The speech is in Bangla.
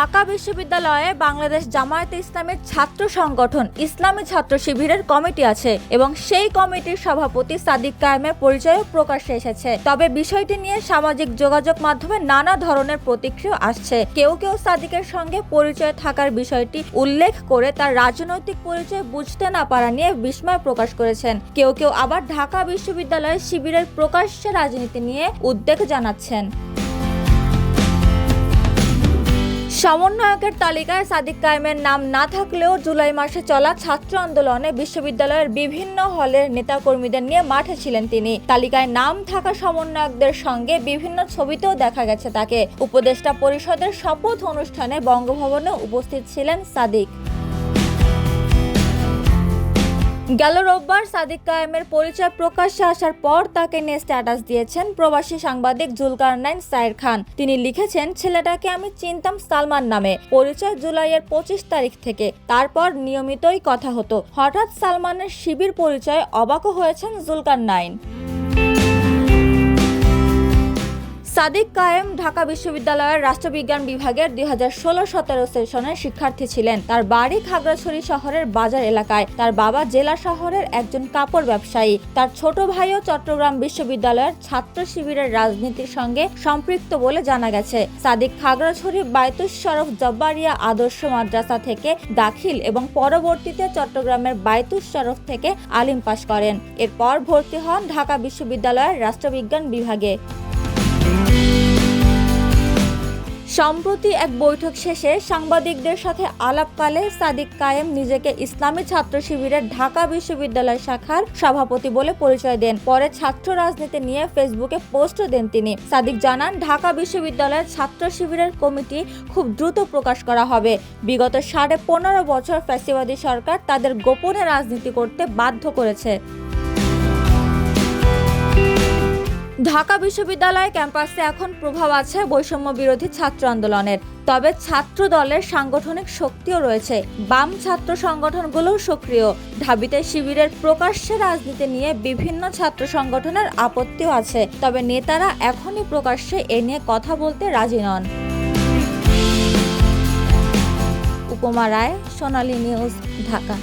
ঢাকা বিশ্ববিদ্যালয়ে বাংলাদেশ জামায়াতে ইসলামের ছাত্র সংগঠন ইসলামী ছাত্র শিবিরের কমিটি আছে এবং সেই কমিটির সভাপতি সাদিক কায়েমের পরিচয়ও প্রকাশ্যে এসেছে। তবে বিষয়টি নিয়ে সামাজিক যোগাযোগ মাধ্যমে নানা ধরনের প্রতিক্রিয়া আসছে। কেউ কেউ সাদিকের সঙ্গে পরিচয় থাকার বিষয়টি উল্লেখ করে তার রাজনৈতিক পরিচয় বুঝতে না পারা নিয়ে বিস্ময় প্রকাশ করেছেন। কেউ কেউ আবার ঢাকা বিশ্ববিদ্যালয়ের শিবিরের প্রকাশ্যে রাজনীতি নিয়ে উদ্বেগ জানাচ্ছেন। সমন্বয়কের তালিকায় সাদিক কায়েমের নাম না থাকলেও জুলাই মাসে চলা ছাত্র আন্দোলনে বিশ্ববিদ্যালয়ের বিভিন্ন হলের নেতাকর্মীদের নিয়ে মাঠে ছিলেন তিনি। তালিকায় নাম থাকা সমন্বয়কদের সঙ্গে বিভিন্ন ছবিতেও দেখা গেছে তাকে। উপদেষ্টা পরিষদের শপথ অনুষ্ঠানে বঙ্গভবনে উপস্থিত ছিলেন সাদিক। গেল রোববার সাদিক কায়েমের পরিচয় প্রকাশ্যে আসার পর তাকে নিয়ে স্ট্যাটাস দিয়েছেন প্রবাসী সাংবাদিক জুলকারনাইন সাইর খান। তিনি লিখেছেন, ছেলেটাকে আমি চিনতাম সালমান নামে। পরিচয় জুলাইয়ের পঁচিশ তারিখ থেকে। তারপর নিয়মিতই কথা হতো। হঠাৎ সালমানের শিবির পরিচয় অবাক হয়েছেন জুলকার সাদিক কায়েম ঢাকা বিশ্ববিদ্যালয়ের রাষ্ট্রবিজ্ঞান বিভাগের দুই হাজার ষোলো সতেরো সেশনের শিক্ষার্থী ছিলেন। তার বাড়ি খাগড়াছড়ি শহরের বাজার এলাকায়। তার বাবা জেলা শহরের একজন কাপড় ব্যবসায়ী। তার ছোট ভাইও চট্টগ্রাম বিশ্ববিদ্যালয়ের ছাত্র শিবিরের রাজনীতির সঙ্গে সম্পৃক্ত বলে জানা গেছে। সাদিক খাগড়াছড়ি বাইতুস শরফ জব্বারিয়া আদর্শ মাদ্রাসা থেকে দাখিল এবং পরবর্তীতে চট্টগ্রামের বাইতুস শরফ থেকে আলিম পাশ করেন। এরপর ভর্তি হন ঢাকা বিশ্ববিদ্যালয়ের রাষ্ট্রবিজ্ঞান বিভাগে। সম্প্রতি এক বৈঠক শেষে সাংবাদিকদের সাথে আলাপকালে সাদিক কায়েম নিজেকে ইসলামী ছাত্র শিবিরের ঢাকা বিশ্ববিদ্যালয় শাখার সভাপতি বলে পরিচয় দেন। পরে ছাত্র রাজনীতি নিয়ে ফেসবুকে পোস্টও দেন তিনি। সাদিক জানান, ঢাকা বিশ্ববিদ্যালয়ের ছাত্র শিবিরের কমিটি খুব দ্রুত প্রকাশ করা হবে। বিগত সাড়ে পনেরো বছর ফ্যাসিবাদী সরকার তাদের গোপনে রাজনীতি করতে বাধ্য করেছে। ঢাকা বিশ্ববিদ্যালয় ক্যাম্পাসে এখন প্রভাব আছে বৈষম্য বিরোধী ছাত্র আন্দোলনের। তবে ছাত্র দলের সাংগঠনিক শক্তিও রয়েছে। বাম ছাত্র সংগঠনগুলোও সক্রিয়। ঢাবিতে শিবিরের প্রকাশ্যে রাজনীতি নিয়ে বিভিন্ন ছাত্র সংগঠনের আপত্তিও আছে। তবে নেতারা এখনই প্রকাশ্যে এ নিয়ে কথা বলতে রাজি নন। উপমা রায়, সোনালী নিউজ, ঢাকা।